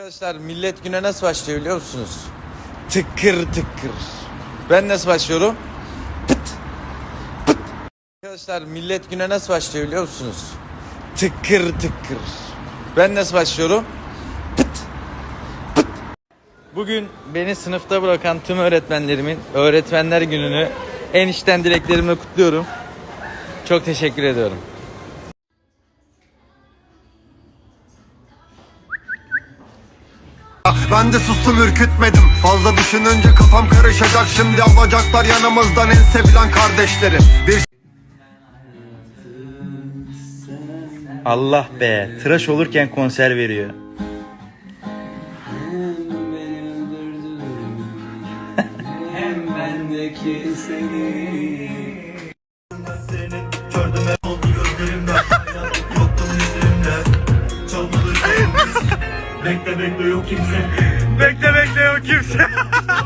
Arkadaşlar millet güne nasıl başlıyor biliyor musunuz? Tıkır tıkır. Ben nasıl başlıyorum? Pıt pıt. Arkadaşlar millet güne nasıl başlıyor biliyor musunuz? Tıkır tıkır. Ben nasıl başlıyorum? Pıt pıt. Bugün beni sınıfta bırakan tüm öğretmenlerimin öğretmenler gününü en içten dileklerimle kutluyorum. Çok teşekkür ediyorum. Ben de sustum ürkütmedim. Fazla düşününce kafam karışacak. Şimdi alacaklar yanımızdan en sevilen kardeşleri. Bir Allah be, tıraş olurken konser veriyor. Bekle bekle yok kimse. Bekle bekle yok kimse.